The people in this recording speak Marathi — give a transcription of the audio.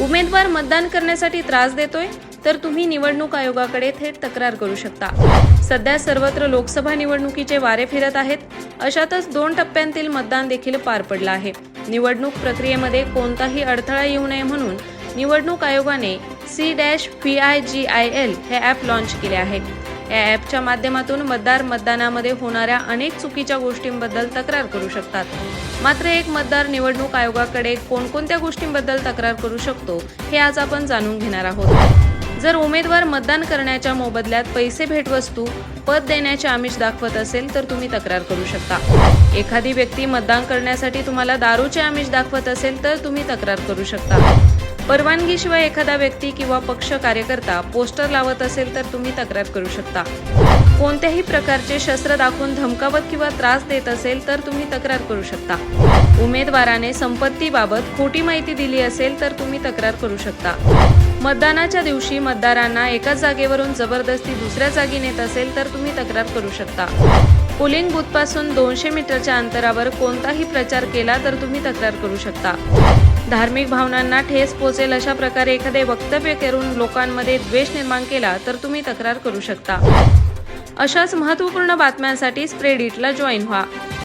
उमेदवार मतदान करण्यासाठी त्रास देतोय तर तुम्ही निवडणूक आयोगाकडे थेट तक्रार करू शकता. सध्या सर्वत्र लोकसभा निवडणुकीचे वारे फिरत आहेत. अशातच दोन टप्प्यांतील मतदान देखील पार पडलं आहे. निवडणूक प्रक्रियेमध्ये कोणताही अडथळा येऊ नये म्हणून निवडणूक आयोगाने C dash P I G I L हे ॲप लॉन्च केले आहे. या ॲपच्या माध्यमातून मतदार मतदानामध्ये होणाऱ्या अनेक चुकीच्या गोष्टींबद्दल तक्रार करू शकतात. मात्र एक मतदार निवडणूक आयोगाकडे कोणकोणत्या गोष्टींबद्दल तक्रार करू शकतो हे आज आपण जाणून घेणार आहोत. जर उमेदवार मतदान करण्याच्या मोबदल्यात पैसे भेटवस्तू पद देण्याचे आमिष दाखवत असेल तर तुम्ही तक्रार करू शकता. एखादी व्यक्ती मतदान करण्यासाठी तुम्हाला दारूचे आमिष दाखवत असेल तर तुम्ही तक्रार करू शकता. परवानगीशिवाय एखादा व्यक्ती किंवा पक्ष कार्यकर्ता पोस्टर लावत असेल तर तुम्ही तक्रार करू शकता. कोणत्याही प्रकारचे शस्त्र दाखवून धमकावत किंवा त्रास देत असेल तर तुम्ही तक्रार करू शकता. उमेदवाराने संपत्तीबाबत खोटी माहिती दिली असेल तर तुम्ही तक्रार करू शकता. मतदानाच्या दिवशी मतदारांना एकाच जागेवरून जबरदस्ती दुसऱ्या जागी नेत असेल तर तुम्ही तक्रार करू शकता. पोलिंग बूथपासून दोनशे मीटरच्या अंतरावर कोणताही प्रचार केला तर तुम्ही तक्रार करू शकता. धार्मिक भावनांना ठेस पोचेल अशा प्रकारे एखादे वक्तव्य करून लोकांमध्ये द्वेष निर्माण केला तर तुम्ही तक्रार करू शकता. अशाच महत्त्वपूर्ण बातम्यांसाठी स्प्रेडिटला जॉईन व्हा.